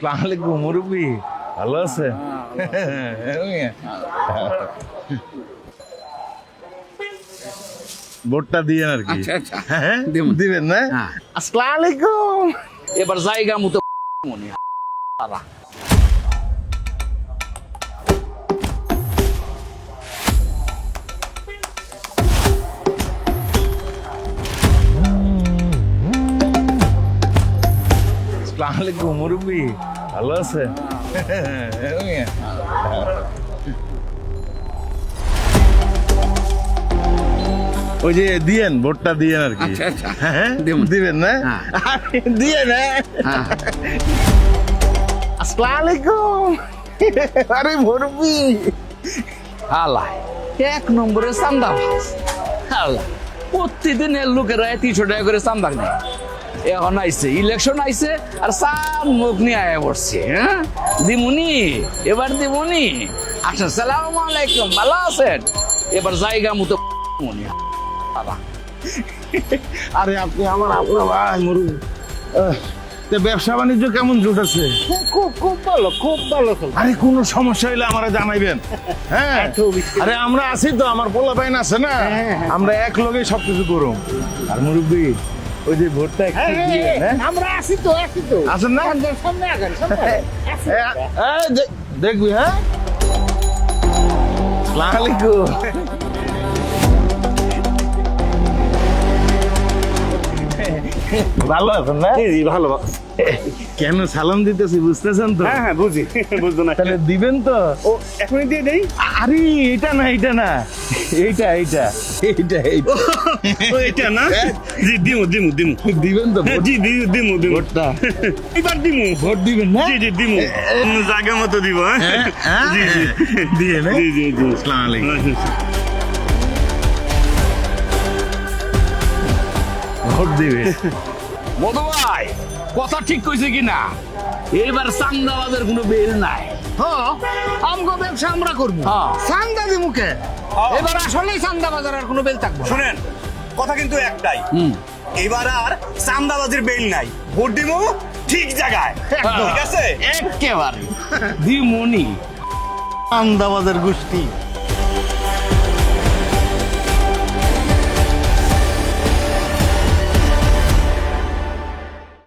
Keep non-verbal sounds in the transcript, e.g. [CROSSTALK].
সালাম আলাইকুম মুরব্বী ভালো আছে ভোটটা দিয়েন আর কি দিবো। দিবেন না। আসসালামু আলাইকুম এবার জায়গা মতো মনে সারা। আসসালামু আলাইকুম মুরব্বী ভালো আছে ওই যে দিয়েন ভোটটা দিয়েন আর কি আচ্ছা, আচ্ছা। হ্যাঁ দিবো। দিবেন না হ্যাঁ। দিয়ে না হ্যাঁ। আসসালামু আলাইকুম আরে মুরব্বী হালাই এক নম্বরে চান্দা ভাস হালা প্রতিদিনের লোকেরা তিনশো টাকা করে চান্দা নেয় এখন আইছে ইলেকশন আইছে আর চান মুখ নিয়ে আয়া পড়ছে হ্যাঁ? দিমুনি এবার দিমুনি। আচ্ছা সালাম আলাইকুম ভালো আছেন? এবার জায়গা মতো মনে আরে আপনি আমার আপনার ভাই আহ, ব্যবসা বাণিজ্য কেমন জুটেছে খুব খুব ভালো খুব ভালো আরে কোনো সমস্যা হলে আমরা জানাইবেন। হ্যাঁ? আরে আমরা আছি তো আমার পোলা বাইন আছে না? হ্যাঁ, হ্যাঁ। আমরা এক লগে সবকিছু করুম। আর মুরব্বী ওই যে ভোটটা একটু হ্যাঁ আমরা আসি তো আসি তো। আসেন না? সামনে আগান দেখবি হ্যাঁ? আসসালামু আলাইকুম। ভালো আছেন না? জি ভালো কেন সালাম দিতেছি বুঝতেছেন তো? হ্যাঁ হ্যাঁ বুঝি। [LAUGHS] বুঝতো না। তাহলে দিবেন তো? ও এখনই দিয়ে দেই? আরে এটা না এটা না। এইটা এইটা। এইটা এইটা। ও এটা না? জি দিমু দিমু দিমু। দিবেন তো হ্যাঁ, জি দিমু দিমু। ভোটটা? [LAUGHS] এবার দিমু। ভোট দিবেন না? জি জি দিমু। জায়গা মতো দিব হ্যাঁ? হ্যাঁ? জি জি। দিয়ে না। জি জি জি। আসসালামু আলাইকুম। ভোট দিবে। মধু ভাই কথা ঠিক কইছে কিনা? এবার চান্দাবাদের কোনো বেল নাই। হ্যাঁ আমগো ব্যবসা আমরা করব। চান্দা দি মুখে এবার আসলেই চান্দা বাজার আর কোনো বেল থাকব। শুনেন কথা কিন্তু একটাই। হুম। এবার আর চান্দাবাজির বেল নাই। ভোট ঠিক জায়গায়। ঠিক আছে? একেবারে। দিমনি। আন্দাবাদের গোষ্ঠী।